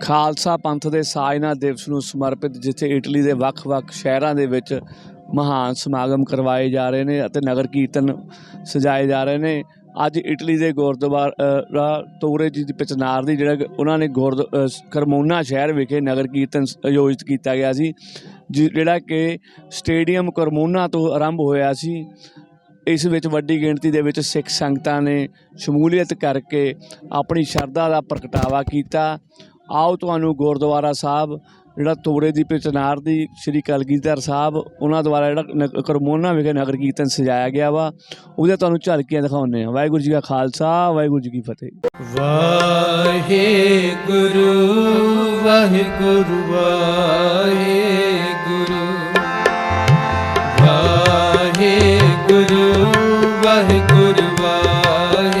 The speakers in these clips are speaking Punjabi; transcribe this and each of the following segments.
ਖਾਲਸਾ ਪੰਥ ਦੇ ਸਾਜਨਾ ਦਿਵਸ ਨੂੰ ਸਮਰਪਿਤ, ਜਿੱਥੇ ਇਟਲੀ ਦੇ ਵੱਖ-ਵੱਖ ਸ਼ਹਿਰਾਂ ਦੇ ਵਿੱਚ ਮਹਾਨ ਸਮਾਗਮ ਕਰਵਾਏ ਜਾ ਰਹੇ ਨੇ ਅਤੇ ਨਗਰ ਕੀਰਤਨ ਸਜਾਏ ਜਾ ਰਹੇ ਨੇ। ਅੱਜ ਇਟਲੀ ਦੇ ਗੁਰਦੁਆਰਾ ਤੋਰੇ ਜੀ ਦੀ ਪਚਨਾਰ ਦੀ ਜਿਹੜਾ ਉਹਨਾਂ ਨੇ ਗੁਰਦ ਕਰਮੋਨਾ ਸ਼ਹਿਰ ਵਿਖੇ ਨਗਰ ਕੀਰਤਨ ਆਯੋਜਿਤ ਕੀਤਾ ਗਿਆ ਸੀ, ਜਿ- ਜਿਹੜਾ ਕਿ ਸਟੇਡੀਅਮ ਕਰਮੋਨਾ ਤੋਂ ਆਰੰਭ ਹੋਇਆ ਸੀ। ਇਸ ਵਿੱਚ ਵੱਡੀ ਗਿਣਤੀ ਦੇ ਵਿੱਚ ਸਿੱਖ ਸੰਗਤਾਂ ਨੇ ਸ਼ਮੂਲੀਅਤ ਕਰਕੇ ਆਪਣੀ ਸ਼ਰਧਾ ਦਾ ਪ੍ਰਗਟਾਵਾ ਕੀਤਾ। ਆਓ ਤੁਹਾਨੂੰ ਗੁਰਦੁਆਰਾ ਸਾਹਿਬ, ਜਿਹੜਾ ਤੋੜੇ ਦੀ ਪਿਚਨਾਰ ਦੀ ਸ੍ਰੀ ਕਲਗੀਧਰ ਸਾਹਿਬ, ਉਹਨਾਂ ਦੁਆਰਾ ਜਿਹੜਾ ਨ- ਕਰਮੋਨਾ ਵਿਖੇ ਨਗਰ ਕੀਰਤਨ ਸਜਾਇਆ ਗਿਆ ਵਾ, ਉਹਦੇ ਤੁਹਾਨੂੰ ਝਲਕੀਆਂ ਦਿਖਾਉਂਦੇ ਆ ਵਾਹਿਗੁਰੂ ਜੀ ਕਾ ਖਾਲਸਾ, ਵਾਹਿਗੁਰੂ ਜੀ ਕੀ ਫਤਿਹ। ਵਾਹਿਗੁਰੂ ਵਾਹਿਗੁਰੂ ਵਾਹਿਗੁਰੂ। ਵਾਹਿਗੁਰੂ ਵਾਹਿਗੁਰੂ ਵਾਹਿਗੁਰੂ।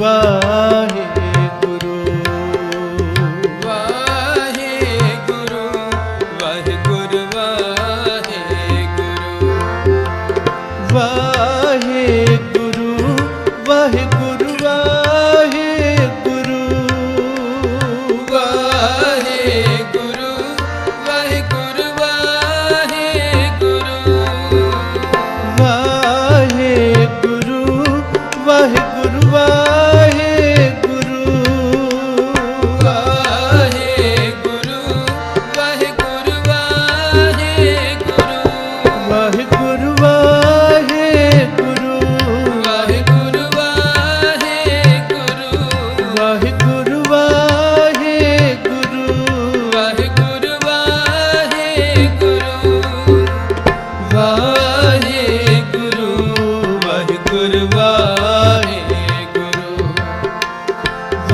ਵਾਹੇ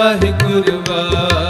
ਵਾਹਿਗੁਰੂ ਵਾ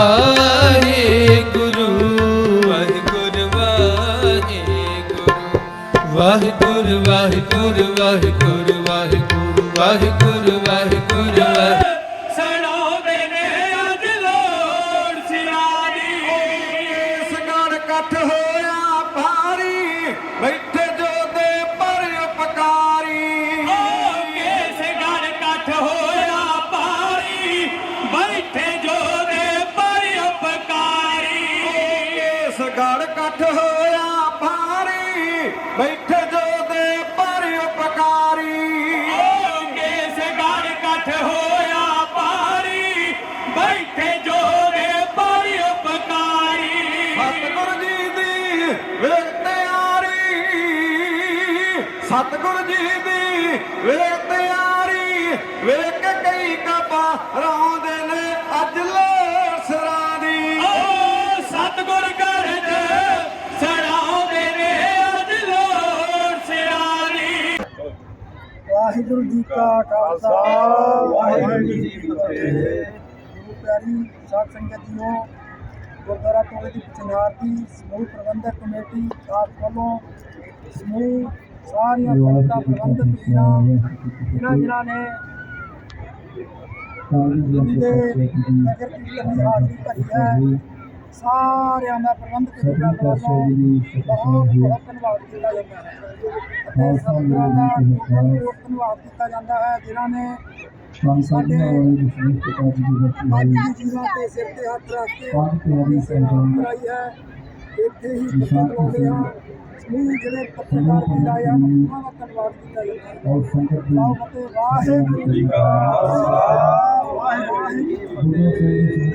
ਵਾਹਿਗੁਰੂ ਵਾਹਿਗੁਰੂ ਵਾਹਿਗੁਰੂ ਵਾਹਿਗੁਰੂ ਵਾਹਿਗੁਰੂ ਵਾਹਿਗੁਰੂ ਵਾਹਿਗੁਰੂ ਵਾਹਿਗੁਰੂ ਸਣਾਉਂਦੇ ਨੇ ਅੱਜ ਲੋੜ ਇਸ ਗੜ ਇਕੱਠ ਹੋਇਆ ਭਾਰੀ ਬੈਠੇ ਸਤਿਗੁਰ ਜੀ ਦੀ ਵੇਖ ਤਿਆਰੀ ਵੇਖ ਕਈ ਕਪਾ ਰੌਂਦੇ ਨੇ ਅੱਜ ਲੋੜ ਸਰਾਂ ਦੀ। ਓ ਸਤਿਗੁਰ ਘਰ ਚ ਸਣਾਉਂਦੇ ਨੇ ਅੱਜ ਲੋੜ ਸਿਰਾਂ ਦੀ। ਵਾਹਿਗੁਰੂ ਜੀ ਕਾ ਖਾਲਸਾ ਵਾਹਿਗੁਰੂ ਜੀ ਕੀ ਫਤਿਹ। ਗੁਰੂ ਪਿਆਰੀ ਸਾਧ ਸੰਗਤ ਜੀਓ ਗੁਰਦੁਆਰਾ ਟੋਲੇ ਦੀ ਚਨਾਰ ਦੀ ਸਮੂਹ ਪ੍ਰਬੰਧਕ ਕਮੇਟੀ ਆਪ ਵੱਲੋਂ ਸਮੂਹ ਸਾਰੀਆਂ ਸੰਗਤਾਂ ਪ੍ਰਬੰਧਕ ਵੀਰਾਂ ਜਿਨ੍ਹਾਂ ਜਿਨ੍ਹਾਂ ਨੇ ਗੁਰੂ ਦੇ ਨਗਰ ਕੀਰਤਨ ਦੀ ਹਾਜ਼ਰੀ ਭਰੀ ਹੈ। ਸਾਰਿਆਂ ਦਾ ਪ੍ਰਬੰਧਕ ਵੀਰਾਂ ਵੱਲੋਂ ਬਹੁਤ ਬਹੁਤ ਧੰਨਵਾਦ ਕੀਤਾ ਜਾਂਦਾ ਹੈ। ਅਤੇ ਸੰਗਤਾਂ ਦਾ ਬਹੁਤ ਧੰਨਵਾਦ। ਕੀਤਾ ਜਾਂਦਾ ਹੈ। ਜਿਨ੍ਹਾਂ ਨੇ ਸਾਡੇ ਅੱਜ ਦੇ ਜੀਵਨ ਤੇ ਸਿਰ ਤੇ ਹੱਥ ਰੱਖ ਕੇ ਕਰਾਈ ਹੈ। ਇੱਥੇ ਹੀ ਪੱਤਰ ਲਾਉਂਦੇ ਹਾਂ ਸਮੂਹ ਜਿਹੜੇ ਪੱਤਰਕਾਰ ਵੀਰ ਹਨ ਉਹਨਾਂ ਦਾ ਧੰਨਵਾਦ ਕੀਤਾ ਜਾਂਦਾ ਹੈ ਵਾਹਿਗੁਰੂ ਜੀ ਕਾ ਖਾਲਸਾ। ਵਾਹਿਗੁਰੂ ਜੀ ਕੀ ਫਤਿਹ।